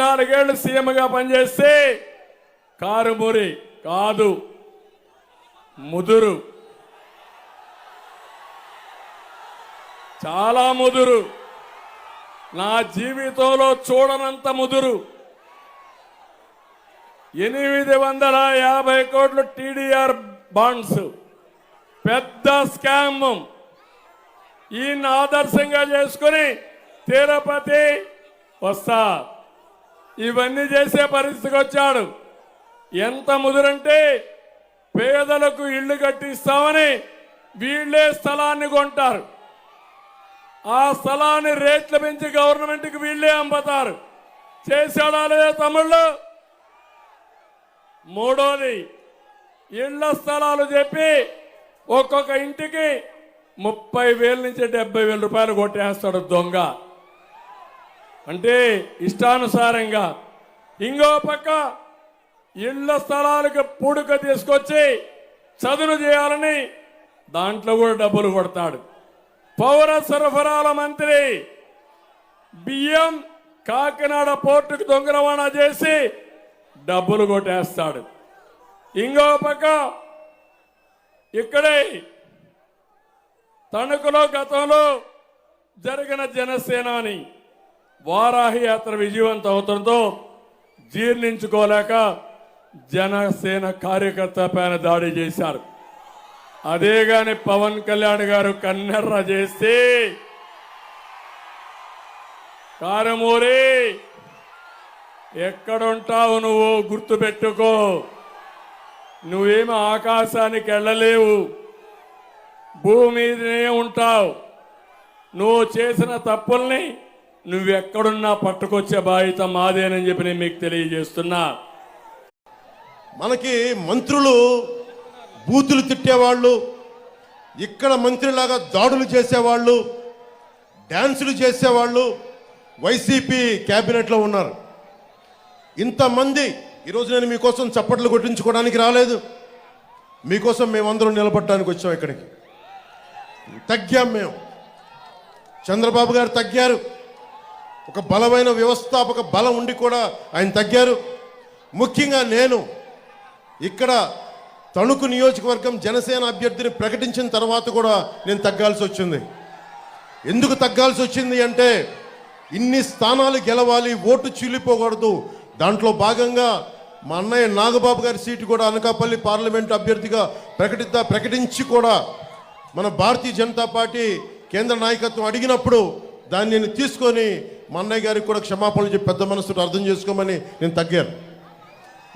నాలుగేళ్ళు సీఎంగా పనిచేస్తే కారుమూరి కాదు ముదురు. చాలా ముదురు. నా జీవితంలో చూడనంత ముదురు. ఎనిమిది వందల యాభై కోట్లు టీడీఆర్ బాండ్స్. పెద్ద స్కామ్. ఈయన ఆదర్శంగా చేసుకుని తిరుపతి వస్తా. ఇవన్నీ చేసే పరిస్థితికి వచ్చాడు. ఎంత ముదురంటే పేదలకు ఇళ్ళు కట్టిస్తామని వీళ్ళే స్థలాన్ని కొంటారు. ఆ స్థలాన్ని రేట్లు పెంచి గవర్నమెంట్కి వీళ్ళే అమ్ముతారు. చేశాడా లేదా తమిళ్ళు మూడోది ఇళ్ళ స్థలాలు చెప్పి ఒక్కొక్క ఇంటికి ముప్పై వేల నుంచి డెబ్బై వేల రూపాయలు కొట్టేస్తాడు దొంగ. అంటే ఇష్టానుసారంగా ఇంకో పక్క ఇళ్ళ స్థలాలకు పూడుక తీసుకొచ్చి చదును చేయాలని దాంట్లో కూడా డబ్బులు కొడతాడు. పౌర సరఫరాల మంత్రి బియ్యం కాకినాడ పోర్టుకు దొంగ రవాణా చేసి డబ్బులు కొట్టేస్తాడు. ఇంకో పక్క ఇక్కడే తణుకులో గతంలో జరిగిన జనసేనాని వారాహి యాత్ర విజయవంతం అవుతుందో జీర్ణించుకోలేక జనసేన కార్యకర్త పైన దాడి చేశారు. అదే గాని పవన్ కళ్యాణ్ గారు కన్నెర్ర చేస్తే కారమూరి ఎక్కడుంటావు నువ్వు గుర్తుపెట్టుకో. నువ్వేమి ఆకాశానికి వెళ్ళలేవు. భూమి మీదనే ఉంటావు. నువ్వు చేసిన తప్పుల్ని నువ్వెక్కడున్నా పట్టుకొచ్చే బాధ్యత మాదేనని చెప్పి నేను మీకు తెలియజేస్తున్నా. మనకి మంత్రులు బూతులు తిట్టేవాళ్ళు ఇక్కడ మంత్రిలాగా దాడులు చేసేవాళ్ళు డ్యాన్సులు చేసేవాళ్ళు వైసీపీ క్యాబినెట్లో ఉన్నారు. ఇంతమంది ఈరోజు నేను మీకోసం చప్పట్లు కొట్టించుకోవడానికి రాలేదు. మీకోసం మేమందరం నిలబడడానికి వచ్చాం ఇక్కడికి. తగ్గాం మేము. చంద్రబాబు గారు తగ్గారు. ఒక బలమైన వ్యవస్థాపక బలం ఉండి కూడా ఆయన తగ్గారు. ముఖ్యంగా నేను ఇక్కడ తణుకు నియోజకవర్గం జనసేన అభ్యర్థిని ప్రకటించిన తర్వాత కూడా నేను తగ్గాల్సి వచ్చింది. ఎందుకు తగ్గాల్సి వచ్చింది అంటే ఇన్ని స్థానాలు గెలవాలి ఓటు చీలిపోకూడదు దాంట్లో భాగంగా మా అన్నయ్య నాగబాబు గారి సీటు కూడా అనకాపల్లి పార్లమెంట్ అభ్యర్థిగా ప్రకటిద్దా ప్రకటించి కూడా మన భారతీయ జనతా పార్టీ కేంద్ర నాయకత్వం అడిగినప్పుడు దాన్ని నేను తీసుకొని మా అన్నయ్య గారికి కూడా క్షమాపణలు చెప్పి పెద్ద మనసుతో అర్థం చేసుకోమని నేను తగ్గాను.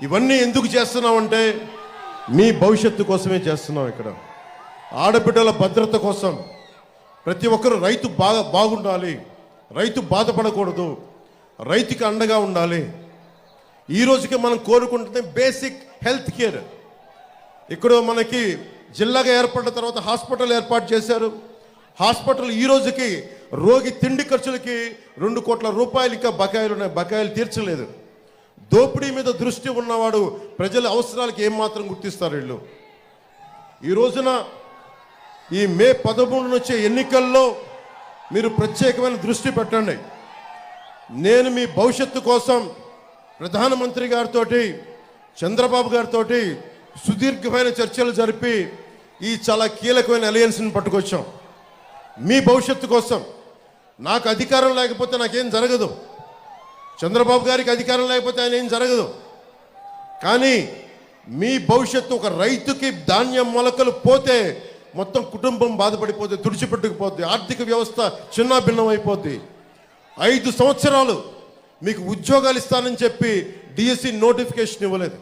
ఇవన్నీ ఎందుకు చేస్తున్నామంటే మీ భవిష్యత్తు కోసమే చేస్తున్నాం ఇక్కడ. ఆడబిడ్డల భద్రత కోసం ప్రతి ఒక్కరు రైతు బాగా బాగుండాలి రైతు బాధపడకూడదు రైతుకి అండగా ఉండాలి. ఈ రోజుకి మనం కోరుకుంటుంది బేసిక్ హెల్త్ కేర్ ఇక్కడ మనకి జిల్లాగా ఏర్పడిన తర్వాత హాస్పిటల్ ఏర్పాటు చేశారు. హాస్పిటల్ ఈ రోజుకి రోగి తిండి ఖర్చులకి రెండు కోట్ల రూపాయలు ఇంకా బకాయిలు ఉన్నాయి. బకాయిలు తీర్చలేదు. దోపిడీ మీద దృష్టి ఉన్నవాడు ప్రజల అవసరాలకి ఏమాత్రం గుర్తిస్తారు వీళ్ళు. ఈ రోజున ఈ మే పదమూడున వచ్చే ఎన్నికల్లో మీరు ప్రత్యేకమైన దృష్టి పెట్టండి. నేను మీ భవిష్యత్తు కోసం ప్రధానమంత్రి గారితో చంద్రబాబు గారితో సుదీర్ఘమైన చర్చలు జరిపి ఈ చాలా కీలకమైన అలయన్స్ని పట్టుకొచ్చాం. మీ భవిష్యత్తు కోసం నాకు అధికారం లేకపోతే నాకేం జరగదు. చంద్రబాబు గారికి అధికారం లేకపోతే ఆయన ఏం జరగదు. కానీ మీ భవిష్యత్తు ఒక రైతుకి ధాన్యం మొలకలు పోతే మొత్తం కుటుంబం బాధపడిపోతే తుడిచిపెట్టుకుపోద్ది ఆర్థిక వ్యవస్థ చిన్నాభిన్నం అయిపోద్ది ఐదు సంవత్సరాలు మీకు ఉద్యోగాలు ఇస్తానని చెప్పి డిఎస్సి నోటిఫికేషన్ ఇవ్వలేదు.